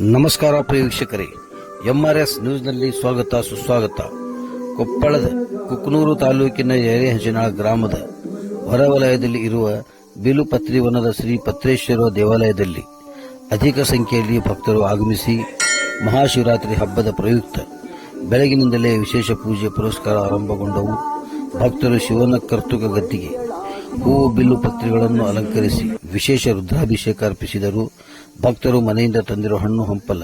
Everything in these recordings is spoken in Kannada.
ನಮಸ್ಕಾರ ಪ್ರಿಯ ವೀಕ್ಷಕರೇ. ಎಂಆರ್ಎಸ್ ನ್ಯೂಸ್ನಲ್ಲಿ ಸ್ವಾಗತ, ಸುಸ್ವಾಗತ. ಕೊಪ್ಪಳದ ಕುಕ್ನೂರು ತಾಲೂಕಿನ ಎರೆಹಂಚಿನಾಳ ಗ್ರಾಮದ ಹೊರವಲಯದಲ್ಲಿ ಇರುವ ಬಿಲುಪತ್ರಿ ವನದ ಶ್ರೀ ಪತ್ರೇಶ್ವರ ದೇವಾಲಯದಲ್ಲಿ ಅಧಿಕ ಸಂಖ್ಯೆಯಲ್ಲಿ ಭಕ್ತರು ಆಗಮಿಸಿ ಮಹಾಶಿವರಾತ್ರಿ ಹಬ್ಬದ ಪ್ರಯುಕ್ತ ಬೆಳಗಿನಿಂದಲೇ ವಿಶೇಷ ಪೂಜೆ ಪುರಸ್ಕಾರ ಆರಂಭಗೊಂಡವು. ಭಕ್ತರು ಶಿವನ ಕರ್ತುಕ ಗದ್ದಿಗೆ ಹೂವು ಬಿಲ್ಲು ಪತ್ರಿಗಳನ್ನು ಅಲಂಕರಿಸಿ ವಿಶೇಷ ರುದ್ರಾಭಿಷೇಕ ಅರ್ಪಿಸಿದರು ಭಕ್ತರು ಮನೆಯಿಂದ ತಂದಿರುವ ಹಣ್ಣು ಹಂಪಲ,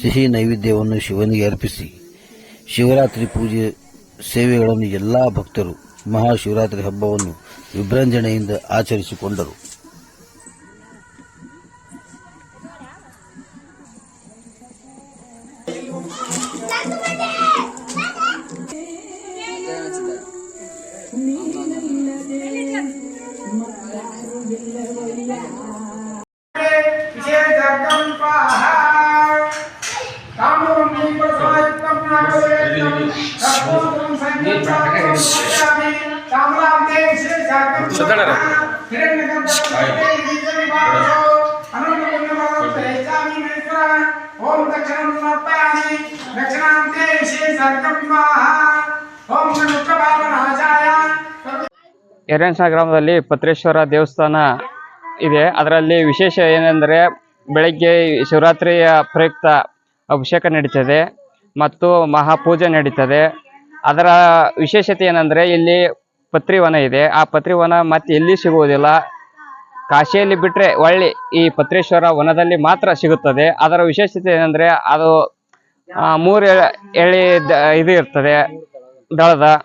ಸಿಹಿ ನೈವೇದ್ಯವನ್ನು ಶಿವನಿಗೆ ಅರ್ಪಿಸಿ ಶಿವರಾತ್ರಿ ಪೂಜೆ ಸೇವೆಗಳನ್ನು ಎಲ್ಲಾ ಭಕ್ತರು ಮಹಾಶಿವರಾತ್ರಿ ಹಬ್ಬವನ್ನು ವಿಭ್ರಂಜನೆಯಿಂದ ಆಚರಿಸಿಕೊಂಡರು. ಎರಡನೇ ಓಂ ಗ್ರಾಮದಲ್ಲಿ ಪತ್ರೇಶ್ವರ ದೇವಸ್ಥಾನ ಇದೆ. ಅದರಲ್ಲಿ ವಿಶೇಷ ಏನೆಂದರೆ ಬೆಳಗ್ಗೆ ಶಿವರಾತ್ರಿಯ ಪ್ರಯುಕ್ತ ಅಭಿಷೇಕ ನಡೀತದೆ ಮತ್ತು ಮಹಾಪೂಜೆ ನಡೀತದೆ. ಅದರ ವಿಶೇಷತೆ ಏನಂದರೆ ಇಲ್ಲಿ ಪತ್ರಿವನ ಇದೆ. ಆ ಪತ್ರಿವನ ಮತ್ತೆ ಎಲ್ಲಿ ಸಿಗುವುದಿಲ್ಲ? ಕಾಶಿಯಲ್ಲಿ ಬಿಟ್ಟರೆ ಒಳ್ಳೆ ಈ ಪತ್ರೇಶ್ವರ ವನದಲ್ಲಿ ಮಾತ್ರ ಸಿಗುತ್ತದೆ. ಅದರ ವಿಶೇಷತೆ ಏನಂದರೆ ಅದು ಮೂರು ಎಳೆ- ಇದು ಇರ್ತದೆ, ದಳದ.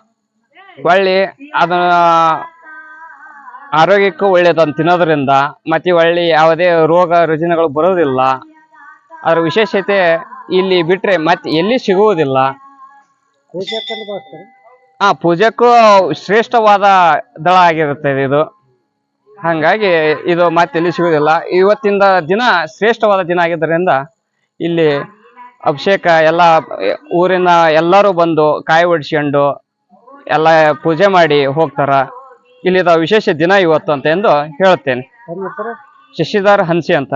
ಒಳ್ಳೆ ಅದನ್ನ ಆರೋಗ್ಯಕ್ಕೂ ಒಳ್ಳೆಯದನ್ನು ತಿನ್ನೋದ್ರಿಂದ ಮತ್ತೆ ಒಳ್ಳೆ ಯಾವುದೇ ರೋಗ ರುಜಿನಗಳು ಬರೋದಿಲ್ಲ ಅದರ ವಿಶೇಷತೆ ಇಲ್ಲಿ ಬಿಟ್ರೆ ಮತ್ತೆ ಎಲ್ಲಿ ಸಿಗುವುದಿಲ್ಲ. ಹಾ ಪೂಜೆಕ್ಕೂ ಶ್ರೇಷ್ಠವಾದ ದಳ ಆಗಿರುತ್ತೆ ಇದು. ಹಾಗಾಗಿ ಇದು ಮತ್ತೆ ಎಲ್ಲಿ ಸಿಗುವುದಿಲ್ಲ. ಇವತ್ತಿಂದ ದಿನ ಶ್ರೇಷ್ಠವಾದ ದಿನ ಆಗಿದ್ದರಿಂದ ಇಲ್ಲಿ ಅಭಿಷೇಕ ಎಲ್ಲ ಊರಿನ ಎಲ್ಲರೂ ಬಂದು ಕಾಯಿ ಹೊಡ್ಸ್ಕೊಂಡು ಎಲ್ಲ ಪೂಜೆ ಮಾಡಿ ಹೋಗ್ತಾರ. ಇಲ್ಲಿದ ವಿಶೇಷ ದಿನ ಇವತ್ತು ಅಂತ ಎಂದು ಹೇಳುತ್ತೇನೆ. ಶಶಿಧರ್ ಹನ್ಸಿ ಅಂತ.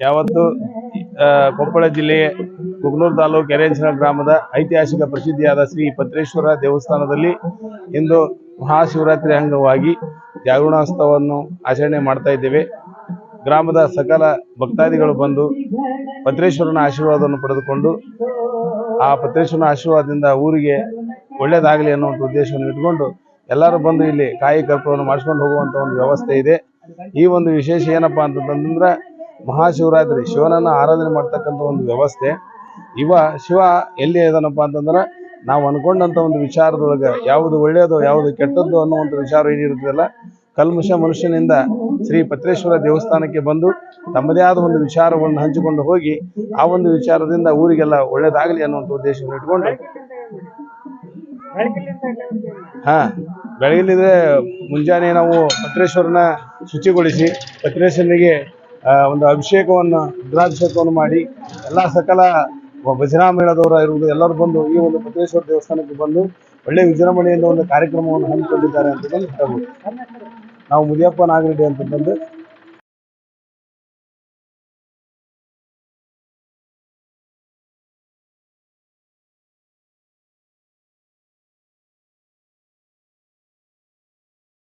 ಯಾವತ್ತು ಕೊಪ್ಪಳ ಜಿಲ್ಲೆಯ ಕುಗ್ನೂರು ತಾಲೂಕು ಗ್ರಾಮದ ಐತಿಹಾಸಿಕ ಪ್ರಸಿದ್ಧಿಯಾದ ಶ್ರೀ ಪತ್ರೇಶ್ವರ ದೇವಸ್ಥಾನದಲ್ಲಿ ಇಂದು ಮಹಾಶಿವರಾತ್ರಿ ಅಂಗವಾಗಿ ಜಾಗರಣೋತ್ಸವವನ್ನು ಆಚರಣೆ ಮಾಡ್ತಾ ಇದ್ದೇವೆ. ಗ್ರಾಮದ ಸಕಲ ಭಕ್ತಾದಿಗಳು ಬಂದು ಪತ್ರೇಶ್ವರನ ಆಶೀರ್ವಾದವನ್ನು ಪಡೆದುಕೊಂಡು ಆ ಪತ್ರೇಶ್ವರನ ಆಶೀರ್ವಾದದಿಂದ ಊರಿಗೆ ಒಳ್ಳೆಯದಾಗಲಿ ಅನ್ನುವಂಥ ಉದ್ದೇಶವನ್ನು ಇಟ್ಕೊಂಡು ಎಲ್ಲರೂ ಬಂದು ಇಲ್ಲಿ ಕಾಯಿ ಕಲ್ಪವನ್ನು ಮಾಡಿಸ್ಕೊಂಡು ಹೋಗುವಂಥ ಒಂದು ವ್ಯವಸ್ಥೆ ಇದೆ. ಈ ಒಂದು ವಿಶೇಷ ಏನಪ್ಪಾ ಅಂತಂತಂದ್ರೆ ಮಹಾಶಿವರಾತ್ರಿ ಶಿವನನ್ನು ಆರಾಧನೆ ಮಾಡ್ತಕ್ಕಂಥ ಒಂದು ವ್ಯವಸ್ಥೆ. ಇವ ಶಿವ ಎಲ್ಲಿ ಇದಾನಪ್ಪ ಅಂತಂದ್ರೆ ನಾವು ಅನ್ಕೊಂಡಂತ ಒಂದು ವಿಚಾರದೊಳಗೆ ಯಾವುದು ಒಳ್ಳೆಯದು, ಯಾವುದು ಕೆಟ್ಟದ್ದು ಅನ್ನುವಂಥ ವಿಚಾರ ಏನಿರುತ್ತಲ್ಲ ಕಲ್ಮಶ ಮನುಷ್ಯನಿಂದ ಶ್ರೀ ಪತ್ರೇಶ್ವರ ದೇವಸ್ಥಾನಕ್ಕೆ ಬಂದು ತಮ್ಮದೇ ಆದ ಒಂದು ವಿಚಾರವನ್ನು ಹಂಚಿಕೊಂಡು ಹೋಗಿ ಆ ಒಂದು ವಿಚಾರದಿಂದ ಊರಿಗೆಲ್ಲ ಒಳ್ಳೇದಾಗಲಿ ಅನ್ನುವಂಥ ಉದ್ದೇಶವನ್ನು ಇಟ್ಕೊಂಡು ಹಾ ಬೆಳಗಿಲಿದ್ರೆ ಮುಂಜಾನೆ ನಾವು ಪತ್ರೇಶ್ವರನ ಶುಚಿಗೊಳಿಸಿ ಪತ್ರೇಶ್ವರನಿಗೆ ಒಂದು ಅಭಿಷೇಕವನ್ನು, ರುದ್ರಾಭಿಷೇಕವನ್ನು ಮಾಡಿ ಎಲ್ಲ ಸಕಲ ಭಜನಾ ಮೇಳದವರ ಇರುವುದು, ಎಲ್ಲರೂ ಬಂದು ಈ ಒಂದು ಬಸವೇಶ್ವರ ದೇವಸ್ಥಾನಕ್ಕೆ ಬಂದು ಒಳ್ಳೆ ವಿಜೃಂಭಣೆಯಿಂದ ಒಂದು ಕಾರ್ಯಕ್ರಮವನ್ನು ಹಮ್ಮಿಕೊಂಡಿದ್ದಾರೆ ಅಂತ ಹೇಳ್ಬೋದು. ನಾವು ಮುದಿಯಪ್ಪ ನಾಗರೆಡ್ಡಿ ಅಂತಂದು